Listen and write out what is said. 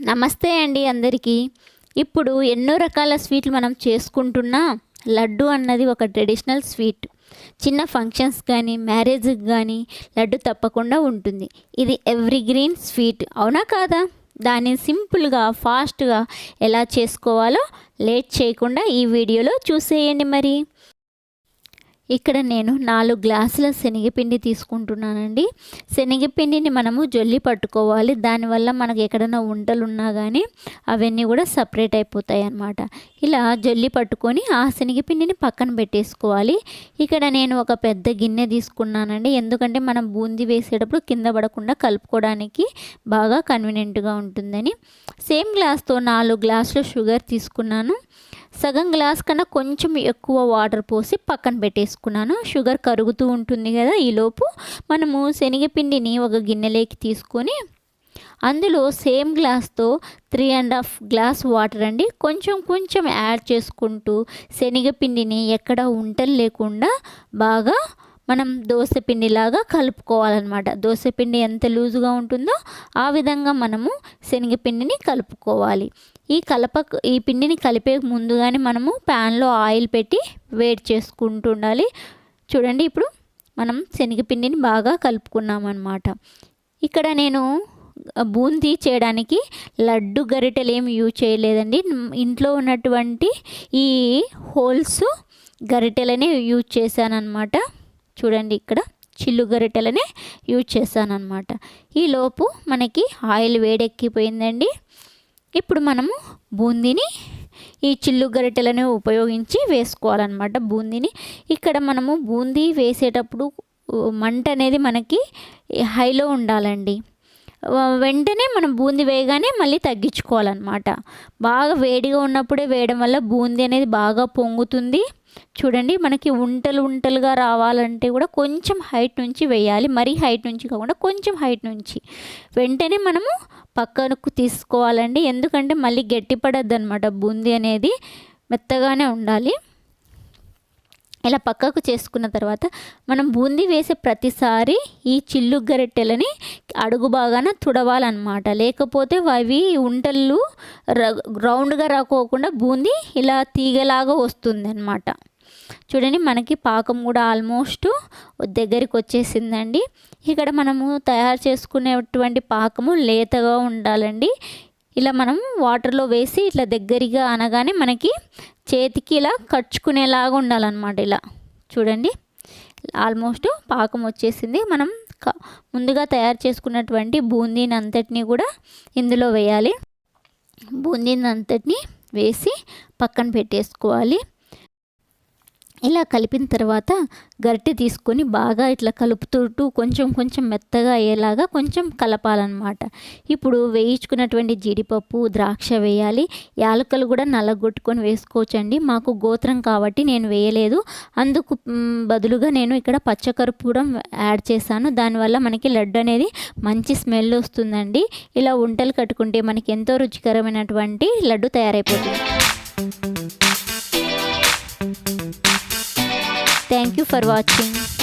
నమస్తే అండి అందరికీ. ఇప్పుడు ఎన్నో రకాల స్వీట్లు మనం చేసుకుంటున్నా లడ్డు అన్నది ఒక ట్రెడిషనల్ స్వీట్. చిన్న ఫంక్షన్స్ కానీ మ్యారేజ్కి కానీ లడ్డు తప్పకుండా ఉంటుంది. ఇది ఎవ్రీ గ్రీన్ స్వీట్. అవునా కాదా? దాన్ని సింపుల్గా ఫాస్ట్గా ఎలా చేసుకోవాలో లేట్ చేయకుండా ఈ వీడియోలో చూసేయండి మరి. ఇక్కడ నేను నాలుగు గ్లాసుల శనగపిండి తీసుకుంటున్నానండి. శనగపిండిని మనము జొల్లి పట్టుకోవాలి. దానివల్ల మనకు ఎక్కడైనా ఉంటలు ఉన్నా కానీ అవన్నీ కూడా సపరేట్ అయిపోతాయి అన్నమాట ఇలా జొల్లి పట్టుకొని ఆ శనగపిండిని పక్కన పెట్టేసుకోవాలి. ఇక్కడ నేను ఒక పెద్ద గిన్నె తీసుకున్నానండి. ఎందుకంటే మనం బూందీ వేసేటప్పుడు కింద పడకుండా కలుపుకోవడానికి బాగా కన్వీనియంట్గా ఉంటుందని. సేమ్ గ్లాస్తో నాలుగు గ్లాసులు షుగర్ తీసుకున్నాను. సగం గ్లాస్ కన్నా కొంచెం ఎక్కువ వాటర్ పోసి పక్కన పెట్టేసుకున్నాను. షుగర్ కరుగుతూ ఉంటుంది కదా ఈలోపు మనము శనగపిండిని ఒక గిన్నెలోకి తీసుకొని అందులో సేమ్ గ్లాస్తో three and half glass water అండి. కొంచెం కొంచెం యాడ్ చేసుకుంటూ శనగపిండిని ఎక్కడ ఉంటలు లేకుండా బాగా మనం దోశపిండిలాగా కలుపుకోవాలన్నమాట. దోశపిండి ఎంత లూజుగా ఉంటుందో ఆ విధంగా మనము శనగపిండిని కలుపుకోవాలి. ఈ కలప ఈ పిండిని కలిపే ముందుగానే మనము ప్యాన్లో ఆయిల్ పెట్టి వేడి చేసుకుంటూ ఉండాలి. చూడండి ఇప్పుడు మనం శనగపిండిని బాగా కలుపుకున్నామనమాట ఇక్కడ నేను బూందీ చేయడానికి లడ్డు గరిటెలు ఏమి యూజ్ చేయలేదండి. ఇంట్లో ఉన్నటువంటి ఈ హోల్స్ గరిటెలనే యూజ్ చేశానన్నమాట. చూడండి ఇక్కడ చిల్లు గరిటెలనే యూజ్ చేశానమాట ఈలోపు మనకి ఆయిల్ వేడెక్కిపోయిందండి. ఇప్పుడు మనము బూందీని ఈ చిల్లు గరిటెలను ఉపయోగించి వేసుకోవాలన్నమాట బూందీని. ఇక్కడ మనము బూందీ వేసేటప్పుడు మంట అనేది మనకి హైలో ఉండాలండి. వెంటనే మనం బూందీ వేయగానే మళ్ళీ తగ్గించుకోవాలన్నమాట. బాగా వేడిగా ఉన్నప్పుడే వేయడం వల్ల బూందీ అనేది బాగా పొంగుతుంది. చూడండి మనకి ఉంటలు ఉంటలుగా రావాలంటే కూడా కొంచెం హైట్ నుంచి వేయాలి. మరీ హైట్ నుంచి కాకుండా కొంచెం హైట్ నుంచి. వెంటనే మనము పక్కనకు తీసుకోవాలండి. ఎందుకంటే మళ్ళీ గట్టిపడద్దు అనమాట బూందీ అనేది. మెత్తగానే ఉండాలి. ఇలా పక్కకు చేసుకున్న తర్వాత మనం బూందీ వేసే ప్రతిసారి ఈ చిల్లు గరిటెలని అడుగు బాగాన తుడవాలన్నమాట. లేకపోతే అవి ఉంటలు రౌండ్గా రాకోకుండా బూందీ ఇలా తీగలాగా వస్తుంది అనమాట చూడండి మనకి పాకం కూడా ఆల్మోస్ట్ దగ్గరికి వచ్చేసిందండి. ఇక్కడ మనము తయారు చేసుకునేటువంటి పాకము లేతగా ఉండాలండి. ఇలా మనం వాటర్లో వేసి ఇట్లా దగ్గరగా అనగానే మనకి చేతికి ఇలా కచ్చుకునేలాగా ఉండాలన్నమాట ఇలా. చూడండి. ఆల్మోస్ట్ పాకం వచ్చేసింది. మనం ముందుగా తయారు చేసుకున్నటువంటి బూందీని అంతటినీ కూడా ఇందులో వేయాలి. బూందీని అంతటిని వేసి పక్కన పెట్టేసుకోవాలి. ఇలా కలిపిన తర్వాత గరిటె తీసుకొని బాగా ఇట్లా కలుపుతుంటూ కొంచెం కొంచెం మెత్తగా అయ్యేలాగా కొంచెం కలపాలన్నమాట. ఇప్పుడు వేయించుకున్నటువంటి జీడిపప్పు ద్రాక్ష వేయాలి. యాలకలు కూడా నల్లగొట్టుకొని వేసుకోవచ్చండి. మాకు గోత్రం కాబట్టి నేను వేయలేదు. అందుకు బదులుగా నేను ఇక్కడ పచ్చకర్పూరం యాడ్ చేశాను. దానివల్ల మనకి లడ్డు అనేది మంచి స్మెల్ వస్తుందండి. ఇలా వంటలు కట్టుకుంటే మనకి ఎంతో రుచికరమైనటువంటి లడ్డు తయారైపోతుంది. You for watching.